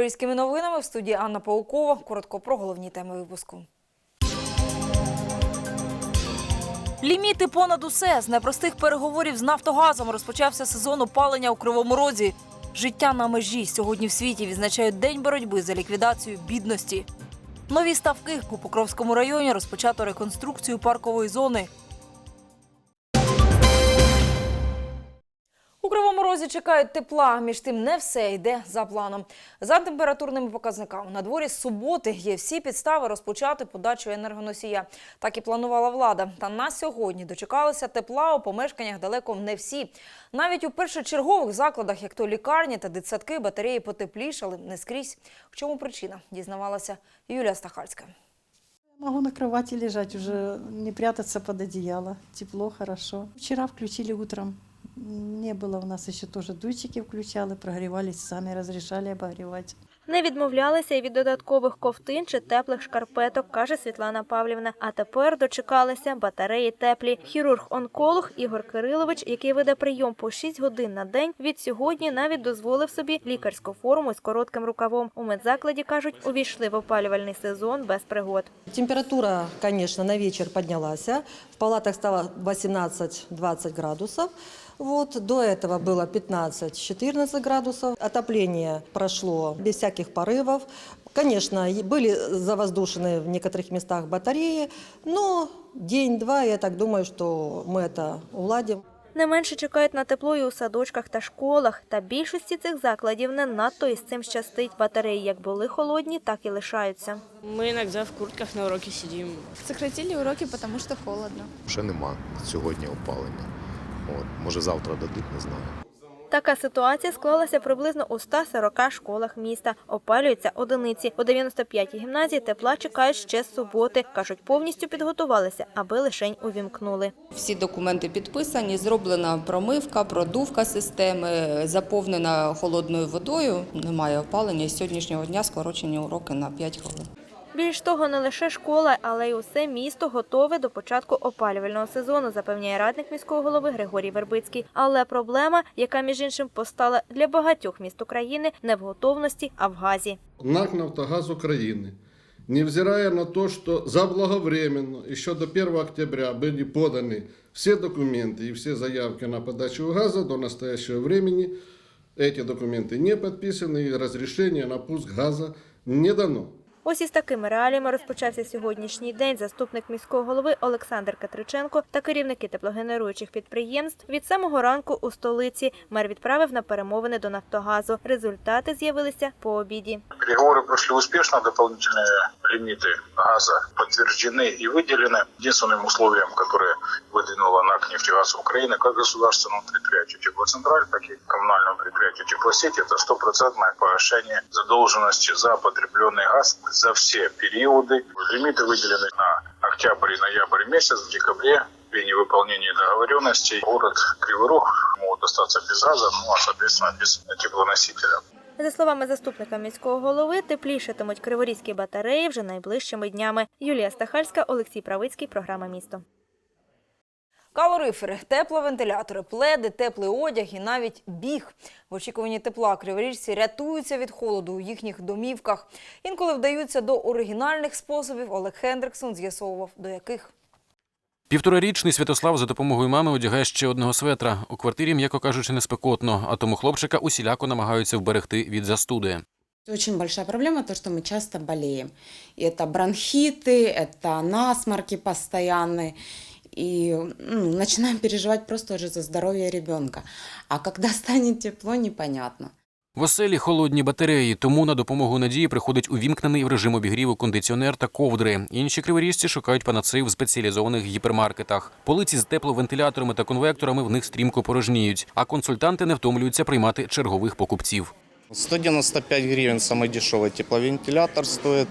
криворізькими новинами в студії Анна Паукова. Коротко про головні теми випуску. Ліміти понад усе з непростих переговорів з Нафтогазом розпочався сезон опалення у Кривому Розі. Життя на межі сьогодні в світі відзначають день боротьби за ліквідацію бідності. Нові ставки у Покровському районі розпочато реконструкцію паркової зони. У Розі чекають тепла. Між тим не все йде за планом. За температурними показниками на дворі з суботи є всі підстави розпочати подачу енергоносія. Так і планувала влада. Та на сьогодні дочекалися тепла у помешканнях далеко не всі. Навіть у першочергових закладах, як то лікарні та дитсадки, батареї потеплішали не скрізь. В чому причина? Дізнавалася Юлія Стахальська. Могу на кровати лежать уже, не прятаться под одеяло. Тепло, хорошо. Вчера включили утром. Не было у нас еще тоже дуйчики включали, прогревались сами, разрешали обогревать. Не відмовлялися й від додаткових ковтин чи теплих шкарпеток, каже Світлана Павлівна. А тепер дочекалися батареї теплі. Хірург-онколог Ігор Кирилович, який веде прийом по 6 годин на день, від сьогодні навіть дозволив собі лікарську форму з коротким рукавом. У медзакладі кажуть, увійшли в опалювальний сезон без пригод. Температура, конечно, на вечер поднялась. В палатах стало 18-20 градусов. Вот, до этого было 15-14 градусов. Отопление прошло без всяких порывов. Конечно, и были завоздушены в некоторых местах батареи, но день-два, я так думаю, что мы это уладим. Не менше чекають на тепло і у садочках та школах. Та більшості цих закладів не надто із цим щастить. Батареї як були холодні, так і лишаються. Мы иногда в куртках на уроке сидим. Сократили уроки, потому что холодно. Ще нема сьогодні опалення. От, може завтра дадуть, не знаю. Така ситуація склалася приблизно у 140 школах міста. Опалюються одиниці. У 95-й гімназії тепла чекають ще з суботи. Кажуть, повністю підготувалися, аби лишень увімкнули. Всі документи підписані, зроблена промивка, продувка системи, заповнена холодною водою. Немає опалення. З сьогоднішнього дня скорочені уроки на 5 хвилин. Більш того, не лише школа, але й усе місто готове до початку опалювального сезону, запевняє радник міського голови Григорій Вербицький. Але проблема, яка між іншим постала для багатьох міст України, не в готовності, а в газі. НАК «Нафтогаз Украины», невзирая на то, что заблаговременно, еще до 1 октября были поданы все документы и все заявки на подачу газа, до настоящего времени эти документы не подписаны и разрешение на пуск газа не дано. Ось із такими реаліями розпочався сьогоднішній день. Заступник міського голови Олександр Катриченко та керівники теплогенеруючих підприємств від самого ранку у столиці. Мер відправив на перемовини до Нафтогазу. Результати з'явилися по обіді. Переговоры прошли успешно, дополнительные лимиты газа подтверждены и выделены. Единственным условием, которое выдвинула НАК «Нефтегаз Украины» как государственному предприятию «Теплоцентраль», так и коммунальному предприятию «Теплосеть» – это стопроцентное погашение задолженности за потребленный газ за все периоды. Лимиты выделены на октябрь и ноябрь месяц, в декабре при невыполнении договоренностей город Кривой Рог могут остаться без газа, ну а соответственно без теплоносителя. За словами заступника міського голови, теплішатимуть криворізькі батареї вже найближчими днями. Юлія Стахальська, Олексій Правицький, програма місто. Калорифери, тепловентилятори, пледи, теплий одяг і навіть біг. В очікуванні тепла криворіжці рятуються від холоду у їхніх домівках. Інколи вдаються до оригінальних способів. Олег Хендриксон з'ясовував, до яких. Півторарічний Святослав за допомогою мами одягає ще одного светра. У квартирі, м'яко кажучи, не спекотно, а тому хлопчика усіляко намагаються вберегти від застуди. Очень большая проблема то, что мы часто болеем. И это бронхиты, это насморки постоянные. И ну, начинаем переживать просто уже за здоровье ребенка. А когда станет тепло, непонятно. В оселі холодні батареї, тому на допомогу надії приходить увімкнений в режим обігріву кондиціонер та ковдри. Інші криворіжці шукають панацею в спеціалізованих гіпермаркетах. Полиці з тепловентиляторами та конвекторами в них стрімко порожніють, а консультанти не втомлюються приймати чергових покупців. 195 гривен самый дешевый тепловентилятор стоит.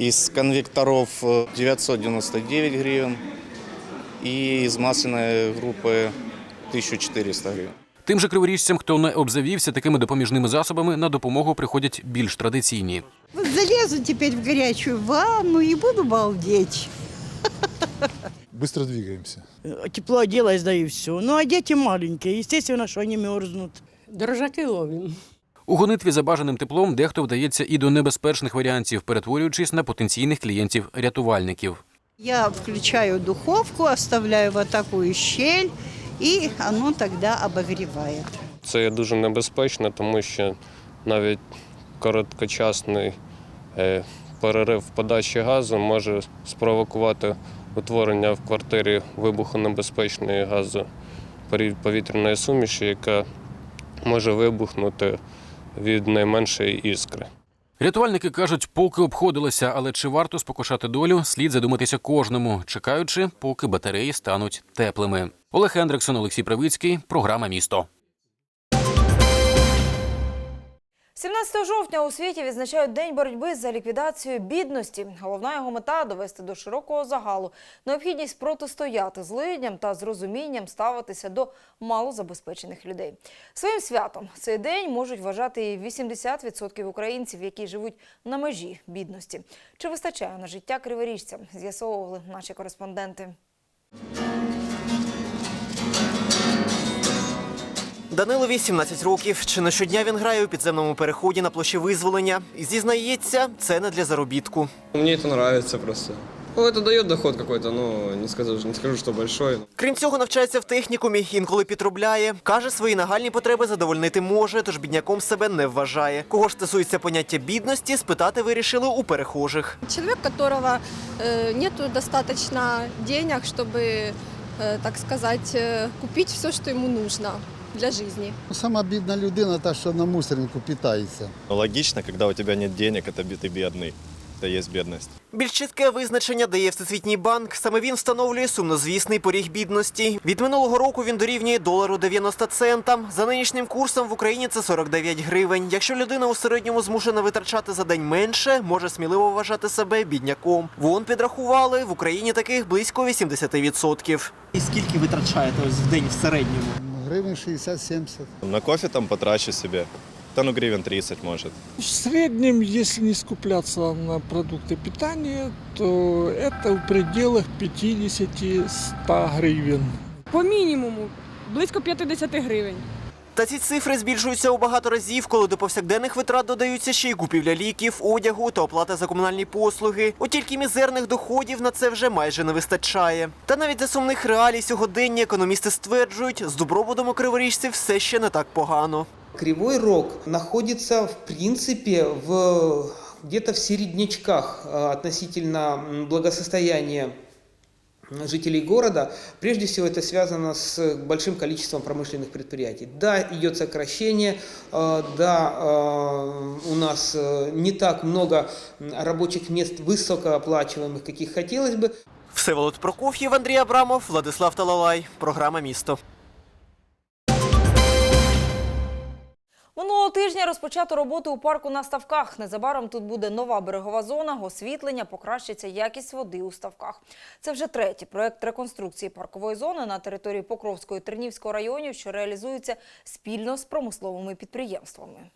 Из конвекторов э, 999 гривен. И из масляной группы 1400 гривен. Тим же криворіжцям, хто не обзавівся такими допоміжними засобами, на допомогу приходять більш традиційні. Вот залезу теперь в горячую ванну и буду балдеть. Быстро двигаемся. Тепло оделась, да и все. Ну, а дети маленькие, естественно, что они мерзнут. Дрожаки ловим. У гонитві за бажаним теплом дехто вдається і до небезпечних варіантів, перетворюючись на потенційних клієнтів-рятувальників. Я включаю духовку, оставляю вот такую щель, и оно тогда обогревает. Це є дуже небезпечно, тому що навіть короткочасний е, перерив в подачі газу може спровокувати утворення в квартирі вибухонебезпечної газоповітряної суміші, яка може вибухнути від найменшої іскри. Рятувальники кажуть, поки обходилося, але чи варто спокушати долю, слід задуматися кожному, чекаючи, поки батареї стануть теплими. Олег Ендриксон, Олексій Правицький, програма Місто. 17 жовтня у світі відзначають День боротьби за ліквідацію бідності. Головна його мета довести до широкого загалу необхідність протистояти злидням та з розумінням ставитися до малозабезпечених людей. Своїм святом цей день можуть вважати і 80% українців, які живуть на межі бідності. Чи вистачає на життя криворіжцям? З'ясовували наші кореспонденти. Данилові 17 років. Чи не щодня він грає у підземному переході на площі визволення? І зізнається, це не для заробітку. Мне это нравится просто. Ну, это дает доход какой-то, но не скажу, не скажу, что большой. Крім цього, навчається в технікумі, інколи підробляє. Каже, свої нагальні потреби задовольнити може, тож бідняком себе не вважає. Кого ж стосується поняття бідності, спитати вирішили у перехожих. Человек, у которого э, нету достаточно денег, чтобы, э, так сказать, э, купить все, что ему нужно для жизни. Сама бідна людина, та, що на мусорнику питається. Логично, когда у тебя нет денег, это ты бедный. Это есть бедность. Більш чітке визначення дає Всесвітній банк. Саме він встановлює сумнозвісний поріг бідності. Від минулого року він дорівнює долару 90 центам. За нинішнім курсом в Україні це 49 гривень. Якщо людина у середньому змушена витрачати за день менше, може сміливо вважати себе бідняком. Вон підрахували в Україні таких близько 80%. І скільки витрачаєте ось в день в середньому? Гривень 60-70. На кофе там потрачу себе. Та ну гривен 30 может. В среднем, если не скупляться на продукты питания, то это в пределах 50-100 гривен. По мінімуму близько 50 гривень. Та ці цифри збільшуються у багато разів, коли до повсякденних витрат додаються ще й купівля ліків, одягу та оплата за комунальні послуги. От тільки мізерних доходів на це вже майже не вистачає. Та навіть за сумних реалій сьогодення економісти стверджують, з добробутом у криворіжців все ще не так погано. Кривой Рог находится, в принципе, в, где-то в середнячках относительно благосостояния жителей города. Прежде всего это связано с большим количеством промышленных предприятий. Да, идет сокращение, э, да, э, у нас э, не так много м, рабочих мест высокооплачиваемых, каких хотелось бы. Всеволод Прокоф'єв, Андрій Абрамов, Владислав Талалай. Програма Місто. Минулого тижня розпочато роботу у парку на ставках. Незабаром тут буде нова берегова зона, освітлення, покращиться якість води у ставках. Це вже третій проект реконструкції паркової зони на території Покровського і Тернівського районів, що реалізується спільно з промисловими підприємствами.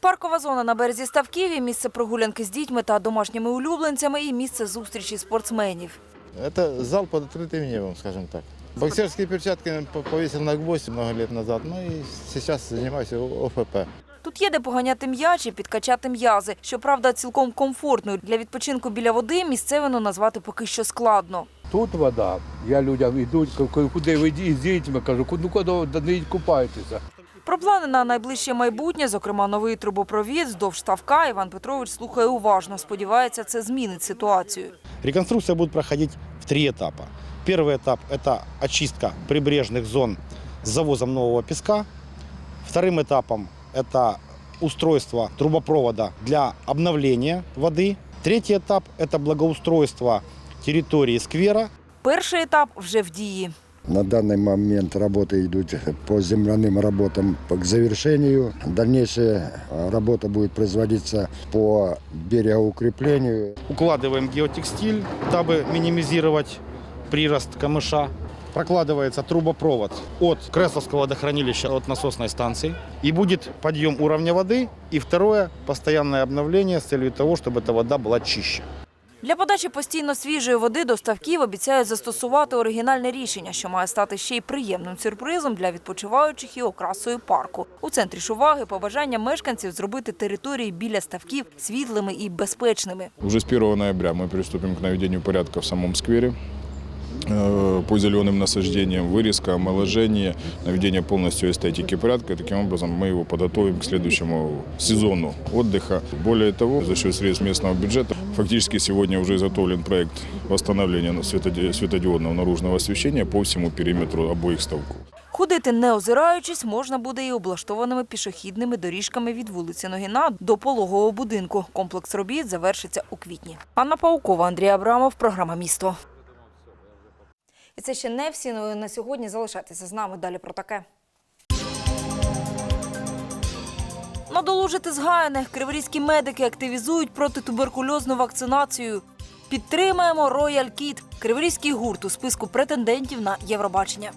Паркова зона на березі ставків і місце прогулянки з дітьми та домашніми улюбленцями і місце зустрічі спортсменів. Это зал под открытым небом, скажем так. Боксерские перчатки по- повесил на гвоздь много лет назад, ну и сейчас занимаюсь О- ОФП. Тут є де поганяти м'яч і підкачати м'язи. Щоправда, цілком комфортною для відпочинку біля води місцевину назвати поки що складно. Тут вода. Я людям йдуть, куди ви йдіть з дітьми, кажу, ну куди не купайтеся. Про плани на найближче майбутнє, зокрема новий трубопровід вздовж ставка, Іван Петрович слухає уважно. Сподівається, це змінить ситуацію. Реконструкция будет проходить в три этапа. Первый этап – это очистка прибрежных зон с завозом нового песка. Вторым этапом – это устройство трубопровода для обновления воды. Третий этап – это благоустройство территории сквера Перший етап вже в дії. На данный момент работы идут по земляным работам к завершению. Дальнейшая э, работа будет производиться по берегоукреплению. Укладываем геотекстиль, дабы минимизировать прирост камыша. Прокладывается трубопровод от Кресловского водохранилища, от насосной станции. И будет подъем уровня воды. И второе – постоянное обновление с целью того, чтобы эта вода была чище. Для подачі постійно свіжої води до ставків обіцяють застосувати оригінальне рішення, що має стати ще й приємним сюрпризом для відпочиваючих і окрасою парку. У центрі ж уваги побажання мешканців зробити території біля ставків світлими і безпечними. Уже с 1 ноября мы приступим к наведению порядка в самом сквере э, по зеленым насаждениям, вырезка, омоложение, наведение полностью эстетики порядка. И таким образом мы его подготовим к следующему сезону отдыха. Более того, за счет средств местного бюджета фактически сегодня уже изготовлен проект восстановления светоди- светодиодного наружного освещения по всему периметру обоих ставков. Ходити не озираючись можна буде і облаштованими пішохідними доріжками від вулиці Ногіна до пологового будинку. Комплекс робіт завершиться у квітні. Анна Паукова, Андрій Абрамов, програма «Місто». І це ще не всі новини на сьогодні. Залишайтеся з нами далі про таке. Надолужити згаяне. Криворізькі медики активізують протитуберкульозну вакцинацію. Підтримаємо Рояль Кіт. Криворізький гурт у списку претендентів на Євробачення.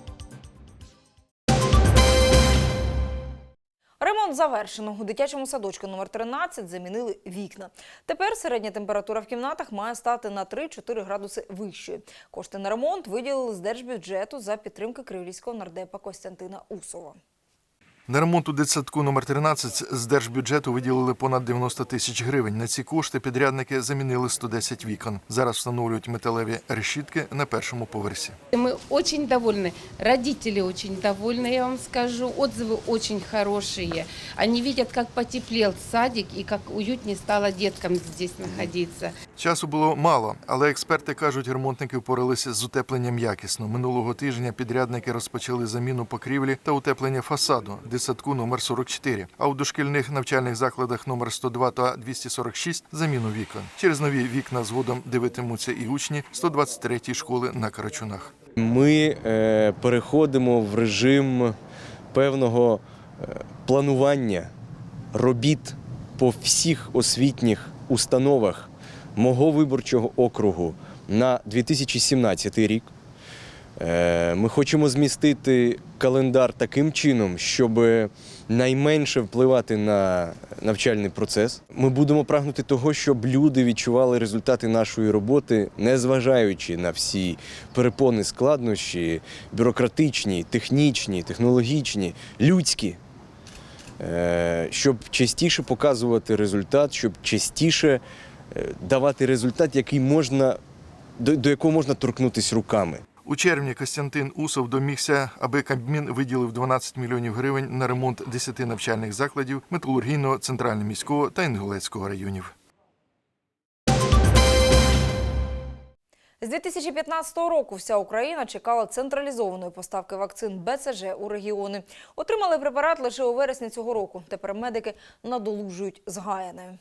Ремонт завершено. У дитячому садочку номер 13 замінили вікна. Тепер середня температура в кімнатах має стати на 3-4 градуси вищою. Кошти на ремонт виділили з держбюджету за підтримки кривлівського нардепа Костянтина Усова. На ремонт у дитсадку номер 13 з держбюджету виділили понад 90 тисяч гривень. На ці кошти підрядники замінили 110 вікон. Зараз встановлюють металеві решітки на першому поверсі. Мы очень довольны, родители очень довольны, я вам скажу, отзывы очень хорошие. Они видят, как потеплел садик и как уютнее стало деткам здесь находиться. Часу було мало, але експерти кажуть, ремонтники впоралися з утепленням якісно. Минулого тижня підрядники розпочали заміну покрівлі та утеплення фасаду дитсадку номер 44, а у дошкільних навчальних закладах номер 102 та 246 заміну вікон. Через нові вікна згодом дивитимуться і учні 123-ї школи на Карачунах. Ми е, переходимо в режим певного е, планування робіт по всіх освітніх установах мого виборчого округу на 2017 рік. Е, Ми хочемо змістити календар таким чином, щоб найменше впливати на навчальний процес. Ми будемо прагнути того, щоб люди відчували результати нашої роботи, незважаючи на всі перепони, складнощі, бюрократичні, технічні, технологічні, людські. Е, Щоб частіше показувати результат, щоб частіше е, давати результат, який можна, до, до якого можна торкнутися руками. У червні Костянтин Усов домігся, аби Кабмін виділив 12 мільйонів гривень на ремонт 10 навчальних закладів металургійного, центрально-міського та Інгулецького районів. З 2015 року вся Україна чекала централізованої поставки вакцин БЦЖ у регіони. Отримали препарат лише у вересні цього року. Тепер медики надолужують згаяне.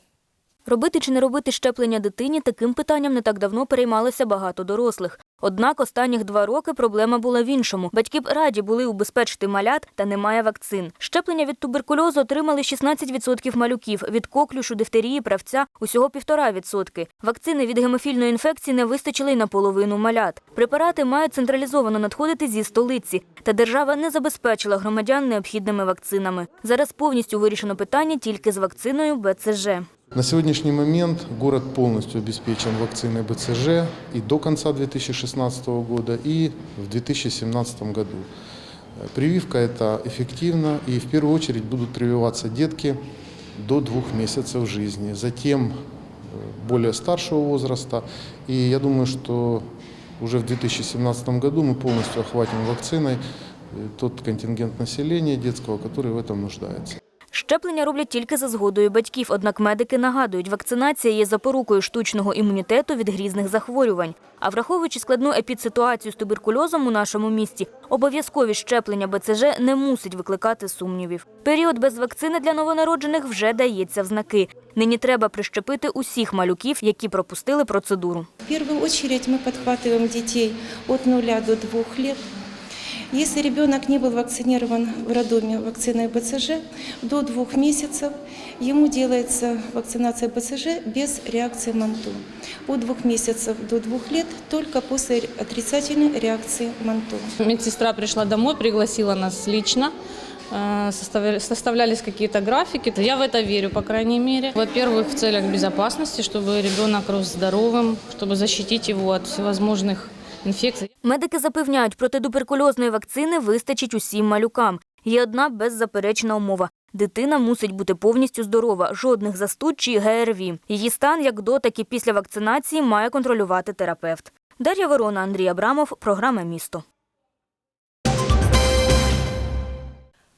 Робити чи не робити щеплення дитині таким питанням не так давно переймалися багато дорослих. Однак останніх два роки проблема була в іншому. Батьки б раді були убезпечити малят, та немає вакцин. Щеплення від туберкульозу отримали 16% малюків, від коклюшу, дифтерії, правця – усього 1,5%. Вакцини від гемофільної інфекції не вистачили й на половину малят. Препарати мають централізовано надходити зі столиці, та держава не забезпечила громадян необхідними вакцинами. Зараз повністю вирішено питання тільки з вакциною БЦЖ. На сегодняшний момент город полностью обеспечен вакциной БЦЖ и до конца 2016 года, и в 2017 году. Э, Прививка это эффективно, и в первую очередь будут прививаться детки до двух месяцев жизни, затем э, более старшего возраста. И я думаю, что уже в 2017 году мы полностью охватим вакциной э, тот контингент населения детского, который в этом нуждается. Щеплення роблять тільки за згодою батьків, однак медики нагадують, вакцинація є запорукою штучного імунітету від грізних захворювань. А враховуючи складну епідситуацію з туберкульозом у нашому місті, обов'язкові щеплення БЦЖ не мусить викликати сумнівів. Період без вакцини для новонароджених вже дається в знаки. Нині треба прищепити усіх малюків, які пропустили процедуру. В первую очередь мы подхватываем детей от 0 до 2 лет. Если ребенок не был вакцинирован в роддоме вакциной БЦЖ, до двух месяцев ему делается вакцинация БЦЖ без реакции МАНТО. От двух месяцев до двух лет только после отрицательной реакции МАНТО. Медсестра пришла домой, пригласила нас лично. э, составля- составлялись какие-то графики. Я в это верю, по крайней мере. Во-первых, в целях безопасности, чтобы ребенок рос здоровым, чтобы защитить его от всевозможных інфекцій. Медики запевняють, протитуберкульозної вакцини вистачить усім малюкам. Є одна беззаперечна умова. Дитина мусить бути повністю здорова, жодних застуд чи ГРВІ. Її стан як до, так і після вакцинації має контролювати терапевт. Дар'я Ворона, Андрій Абрамов, програма «Місто».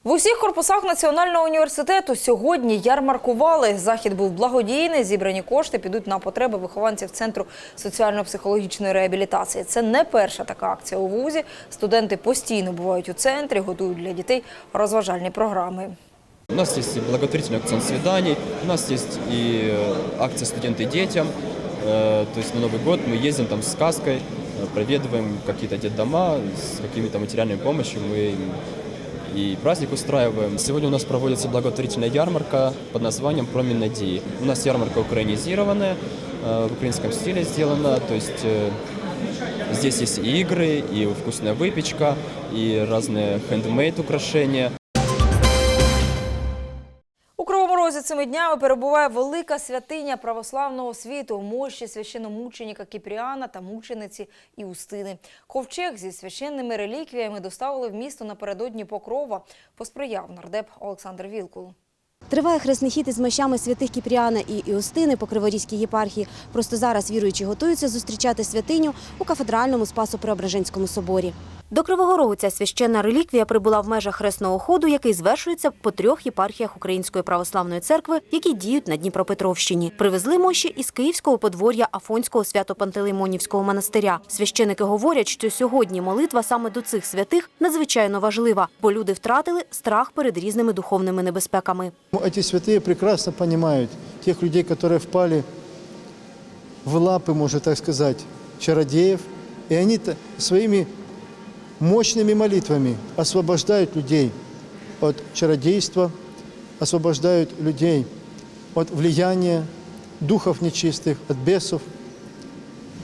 В усіх корпусах Національного університету сьогодні ярмаркували. Захід був благодійний. Зібрані кошти підуть на потреби вихованців Центру соціально-психологічної реабілітації. Це не перша така акція у вузі. Студенти постійно бувають у центрі, готують для дітей розважальні програми. У нас есть и благотворительный акцент свиданий, у нас есть и э, акция «Студенты детям». Э, То есть на Новый год мы ездим там с сказкой, э, проведываем какие-то детдома с какими-то материальной помощью. Мы им и праздник устраиваем. Сегодня у нас проводится благотворительная ярмарка под названием «Промень надеи». У нас ярмарка украинизированная, э, в украинском стиле сделана, то есть э, здесь есть и игры, и вкусная выпечка, и разные хендмейд украшения. Цими днями перебуває велика святиня православного світу, мощі священомученіка Кіпріана та мучениці Іустини. Ковчег зі священними реліквіями доставили в місто напередодні Покрова, посприяв нардеп Олександр Вілкул. Триває хресний хід із мощами святих Кіпріана і Іустини по Криворізькій єпархії. Просто зараз віруючі готуються зустрічати святиню у кафедральному Спасо-Преображенському соборі. До Кривого Рогу ця священна реліквія прибула в межах хресного ходу, який звершується по трьох єпархіях Української православної церкви, які діють на Дніпропетровщині. Привезли мощі із київського подвор'я Афонського свято-пантелеймонівського монастиря. Священики говорять, що сьогодні молитва саме до цих святих надзвичайно важлива, бо люди втратили страх перед різними духовними небезпеками. Эти святые прекрасно понимают тех людей, которые впали в лапы, можно так сказать, чародеев. И они -то своими мощными молитвами освобождают людей от чародейства, освобождают людей от влияния духов нечистых, от бесов.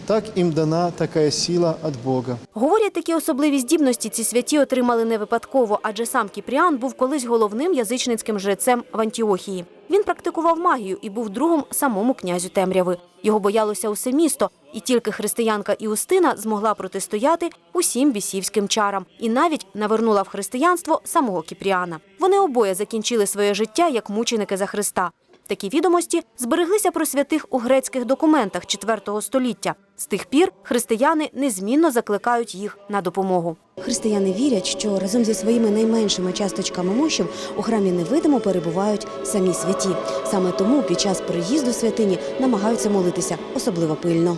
Так им дана такая сила от Бога. Говорять, такі особливі здібності ці святі отримали не випадково, адже сам Кіпріан був колись головним язичницьким жрецем в Антіохії. Він практикував магію і був другом самому князю темряви. Його боялося усе місто, і тільки християнка Іустина змогла протистояти усім бісівським чарам і навіть навернула в християнство самого Кіпріана. Вони обоє закінчили своє життя як мученики за Христа. Такі відомості збереглися про святих у грецьких документах IV століття. З тих пір християни незмінно закликають їх на допомогу. Християни вірять, що разом зі своїми найменшими часточками мощів у храмі невидимо перебувають самі святі. Саме тому під час приїзду святині намагаються молитися особливо пильно.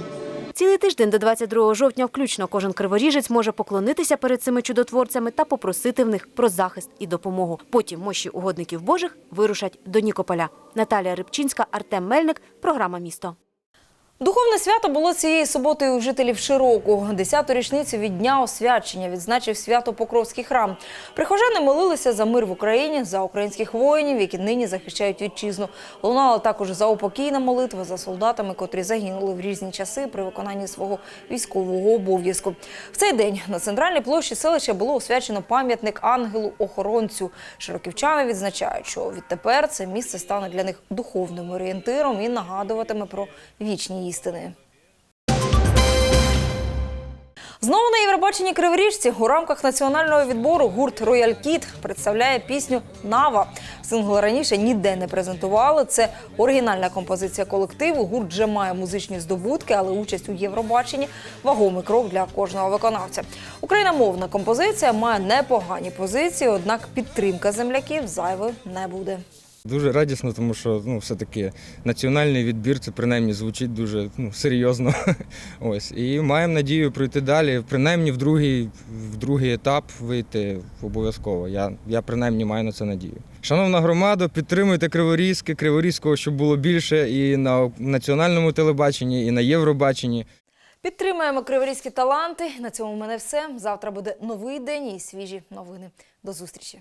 Цілий тиждень до 22 жовтня включно кожен криворіжець може поклонитися перед цими чудотворцями та попросити в них про захист і допомогу. Потім мощі угодників Божих вирушать до Нікополя. Наталія Рибчинська, Артем Мельник. Програма Місто. Духовне свято було цієї суботи у жителів Широку. Десяту річницю від дня освячення відзначив свято Покровський храм. Прихожани молилися за мир в Україні, за українських воїнів, які нині захищають вітчизну. Лунала також заупокійна молитва за солдатами, котрі загинули в різні часи при виконанні свого військового обов'язку. В цей день на центральній площі селища було освячено пам'ятник ангелу-охоронцю. Широківчани відзначають, що відтепер це місце стане для них духовним орієнтиром і нагадуватиме про вічні істини. Знову на Євробаченні Криворіжці у рамках національного відбору гурт Рояль Кіт представляє пісню Нава. Сингл раніше ніде не презентували. Це оригінальна композиція колективу. Гурт вже має музичні здобутки, але участь у Євробаченні вагомий крок для кожного виконавця. Україномовна композиція має непогані позиції, однак підтримка земляків зайвою не буде. Дуже радісно, тому що ну, все-таки національний відбір це принаймні звучить дуже ну, серйозно. Ось. І маємо надію пройти далі, принаймні в другий, в другий етап вийти обов'язково. Я, я принаймні маю на це надію. Шановна громада, підтримуйте Криворізьке, Криворізького, щоб було більше і на національному телебаченні, і на Євробаченні. Підтримаємо криворізькі таланти. На цьому в мене все. Завтра буде новий день і свіжі новини. До зустрічі.